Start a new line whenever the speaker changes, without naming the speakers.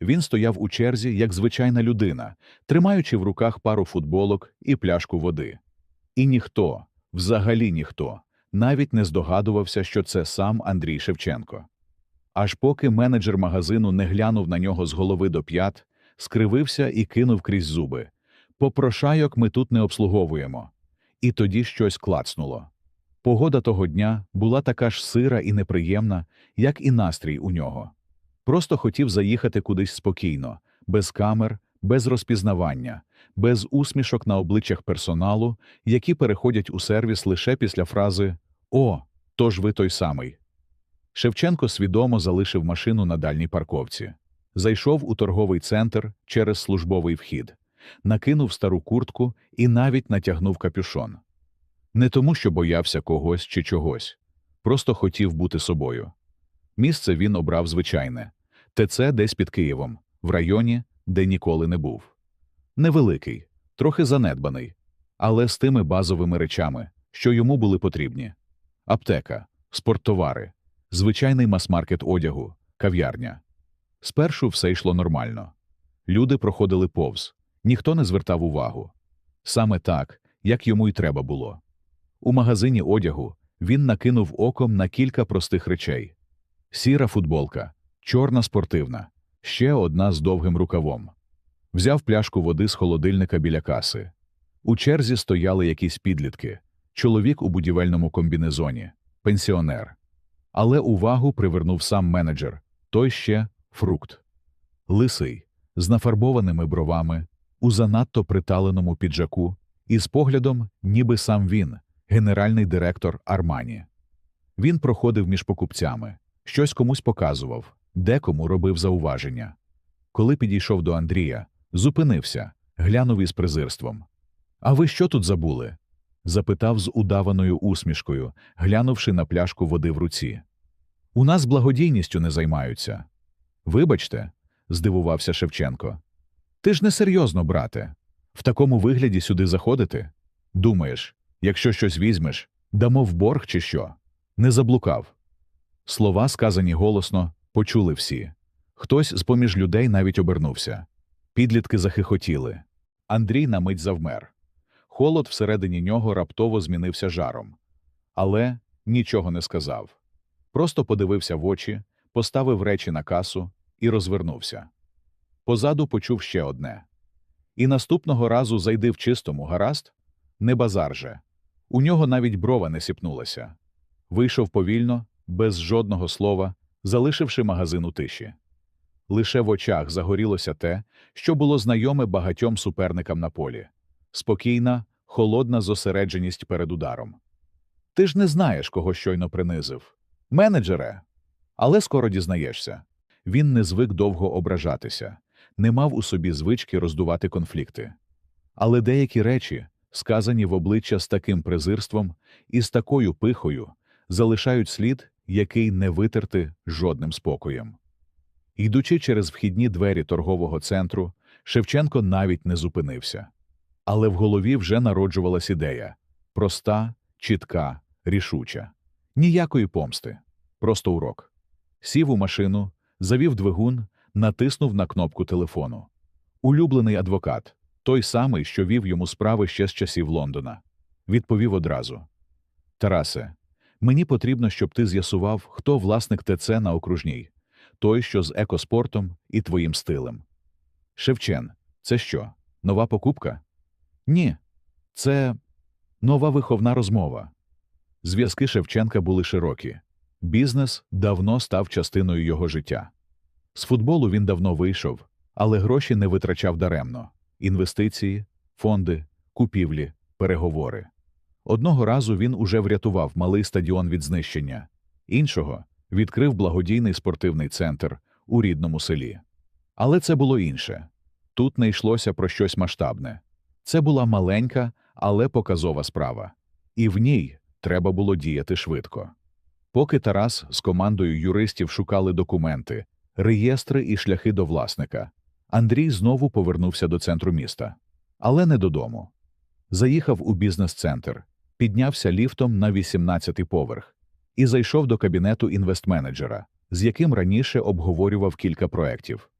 Він стояв у черзі, як звичайна людина, тримаючи в руках пару футболок і пляшку води. І ніхто, взагалі ніхто, навіть не здогадувався, що це сам Андрій Шевченко. Аж поки менеджер магазину не глянув на нього з голови до п'ят, скривився і кинув крізь зуби. Попрошайок ми тут не обслуговуємо. І тоді щось клацнуло. Погода того дня була така ж сира і неприємна, як і настрій у нього. Просто хотів заїхати кудись спокійно, без камер, без розпізнавання, без усмішок на обличчях персоналу, які переходять у сервіс лише після фрази О, тож ви той самий. Шевченко свідомо залишив машину на дальній парковці, зайшов у торговий центр через службовий вхід, накинув стару куртку і навіть натягнув капюшон. Не тому, що боявся когось чи чогось, просто хотів бути собою. Місце він обрав звичайне ТЦ десь під Києвом, в районі, де ніколи не був. Невеликий, трохи занедбаний, але з тими базовими речами, що йому були потрібні: аптека, спорттовари, звичайний мас-маркет одягу, кав'ярня. Спершу все йшло нормально. Люди проходили повз, ніхто не звертав увагу. Саме так, як йому й треба було. У магазині одягу він накинув оком на кілька простих речей: сіра футболка, чорна спортивна, ще одна з довгим рукавом. Взяв пляшку води з холодильника біля каси. У черзі стояли якісь підлітки, чоловік у будівельному комбінезоні, пенсіонер. Але увагу привернув сам менеджер той ще фрукт. Лисий, з нафарбованими бровами, у занадто приталеному піджаку, і з поглядом, ніби сам він, генеральний директор Армані. Він проходив між покупцями, щось комусь показував, декому робив зауваження. Коли підійшов до Андрія, зупинився, глянув із презирством. А ви що тут забули? запитав з удаваною усмішкою, глянувши на пляшку води в руці. У нас благодійністю не займаються. Вибачте, здивувався Шевченко. Ти ж несерйозно, брате. В такому вигляді сюди заходити? Думаєш, якщо щось візьмеш, дамо в борг чи що? Не заблукав. Слова, сказані голосно, почули всі. Хтось з поміж людей навіть обернувся. Підлітки захихотіли. Андрій на мить завмер. Холод всередині нього раптово змінився жаром. Але нічого не сказав. Просто подивився в очі, поставив речі на касу і розвернувся. Позаду почув ще одне. І наступного разу зайди в чистому, гаразд? Не базар же. У нього навіть брова не сіпнулася. Вийшов повільно, без жодного слова, залишивши магазин у тиші. Лише в очах загорілося те, що було знайоме багатьом суперникам на полі спокійна, холодна зосередженість перед ударом. Ти ж не знаєш, кого щойно принизив. Менеджере. Але скоро дізнаєшся. Він не звик довго ображатися, не мав у собі звички роздувати конфлікти. Але деякі речі, сказані в обличчя з таким презирством і з такою пихою, залишають слід, який не витерти жодним спокоєм. Йдучи через вхідні двері торгового центру, Шевченко навіть не зупинився. Але в голові вже народжувалась ідея проста, чітка, рішуча. Ніякої помсти, просто урок. Сів у машину, завів двигун, натиснув на кнопку телефону. Улюблений адвокат, той самий, що вів йому справи ще з часів Лондона, відповів одразу: Тарасе, мені потрібно, щоб ти з'ясував, хто власник ТЦ на окружній, той, що з екоспортом і твоїм стилем. Шевчен, це що, нова покупка? Ні, це нова виховна розмова. Зв'язки Шевченка були широкі. Бізнес давно став частиною його життя. З футболу він давно вийшов, але гроші не витрачав даремно інвестиції, фонди, купівлі, переговори. Одного разу він уже врятував малий стадіон від знищення, іншого відкрив благодійний спортивний центр у рідному селі. Але це було інше тут не йшлося про щось масштабне. Це була маленька, але показова справа. І в ній треба було діяти швидко. Поки Тарас з командою юристів шукали документи, реєстри і шляхи до власника, Андрій знову повернувся до центру міста. Але не додому. Заїхав у бізнес-центр, піднявся ліфтом на 18-й поверх і зайшов до кабінету інвестменеджера, з яким раніше обговорював кілька проєктів.